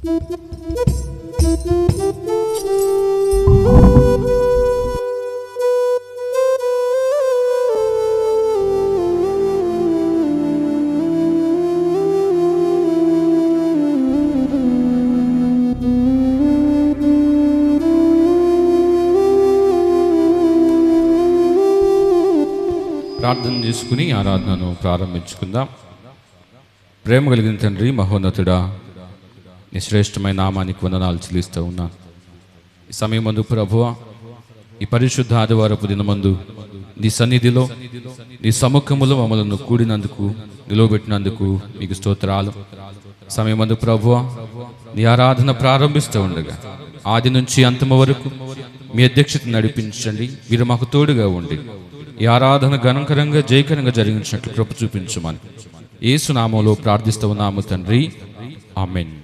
ప్రార్థన చేసుకుని ఆరాధనను ప్రారంభించుకుందాం. ప్రేమ కలిగిన తండ్రి మహోన్నతుడా నీ శ్రేష్టమైన నామానికి వందనాలు చెల్లిస్తూ ఉన్నాను ఈ సమయం మందు ప్రభువ ఈ పరిశుద్ధ ఆదివారపు దినమందు నీ సన్నిధిలో నీ సముఖములో మమ్మలను కూడినందుకు నిలవబెట్టినందుకు మీకు స్తోత్రాలు. సమయమందు ప్రభువ నీ ఆరాధన ప్రారంభిస్తూ ఉండగా ఆది నుంచి అంతము వరకు మీ అధ్యక్షత నడిపించండి మీరు మాకు తోడుగా ఉండి ఈ ఆరాధన ఘనంకరంగా జయకరంగా జరిగించినట్లు కృప చూపించమని. ఏసునామంలో ప్రార్థిస్తూ ఉన్నాము తండ్రి. ఆమెన్.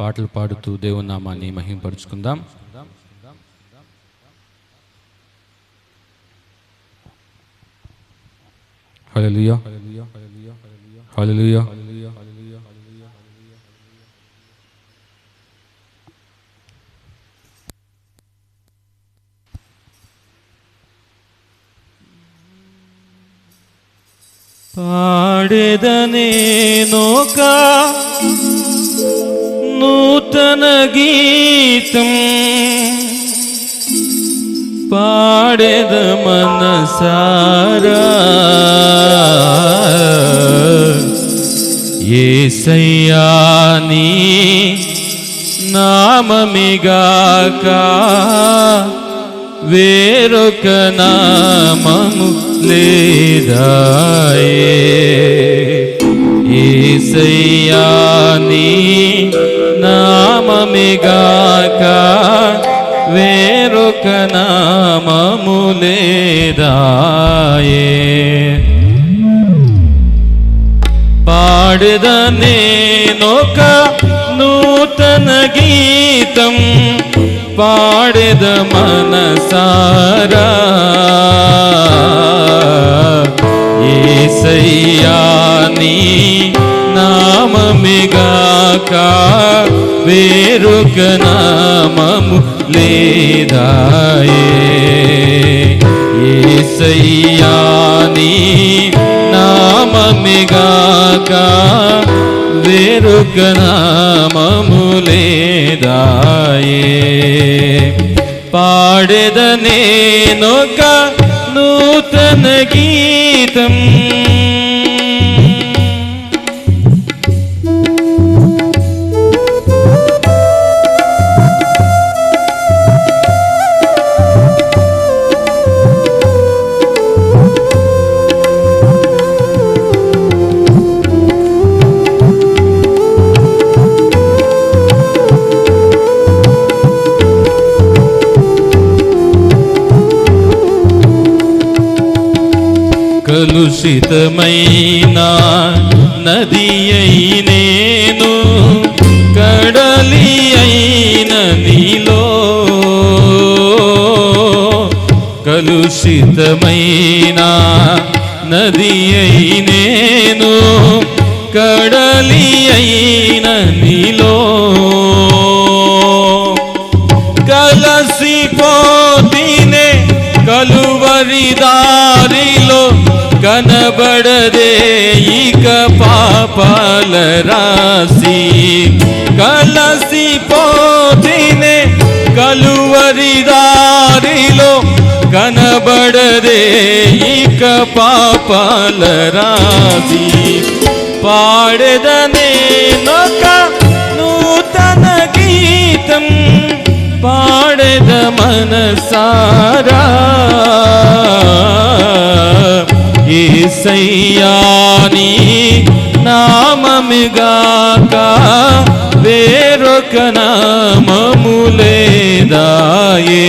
పాటలు పాడుతూ దేవుని నామాన్ని మహింపరుచుకుందాం. హల్లెలూయా. హల్లెలూయా. పాడెదనేనోక నూతన గీతం పాడేద మనసారా. ఏసయ్యాని నామమిగాక వేరొక నామము లేదాయే. ఏసయ్యాని నామమిగాక వేరొక నామము లేదాయే. పాడద నేనొక నూతన గీతం పాడద మనసారా. ఏసయ్యా నామమిగాక వేరొక నామము లేదాయే. ఏసయ్యాని నామమిగాక వేరొక నామము లేదాయే. పాడెద నేనొక నూతన గీతం కలుషితమైన నది అయి నేను కడలి అయిన నీలో. కలుషితమైన నది అయి నేను కడలి అయిన నీలో. కలసిపోతినే కలువరి కనబడదే ఇక పాపాల రాసి కలసిపోతీనే కలువరి దారిలో కనబడదే ఇక పాపాల రాసి పాడెదనే నొక నూతన గీతం పాడెద మనసారా ఏసయ్యాని నామమిగాక వేరొక నామము లేదాయే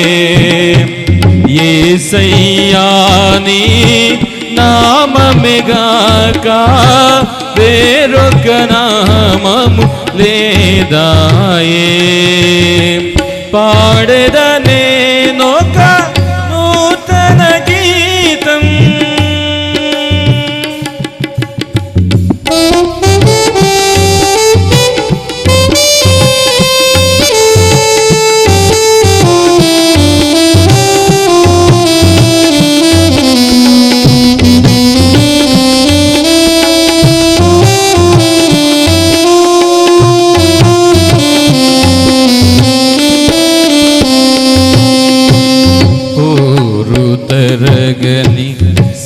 ఏసయ్యాని నామమిగాక వేరొక నామము లేదాయే పాడెద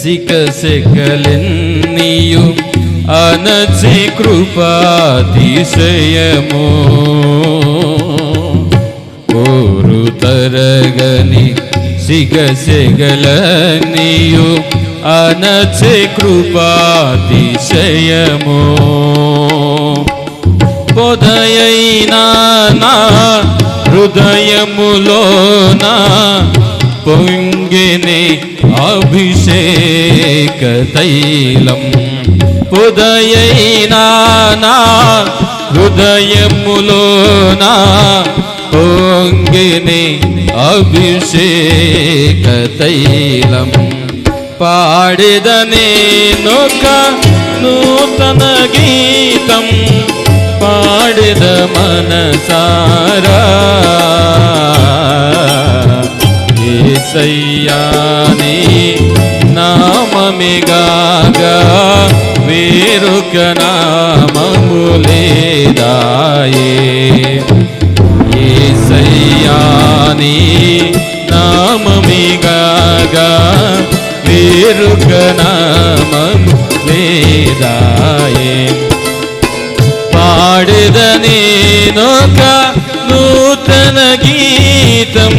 సికసెకలెన్నియు అనచి కృపాతిశయము. ఊరు తరగని సిగసెగలనియు అనచి కృపాతిశయము. పొదయైనా నా హృదయములోన పొంగిని అభిషేక తైలం పొదయైనా నా హృదయములోన పొంగిని అభిషేక తైలం పాడిదని నొక నూతన గీతం పాడిద మనసారా వేరొక నామము లేదాయే ఏసయ్యాని నామమిగా వేరుక నామము లేదాయే పాడెద నూతన గీతం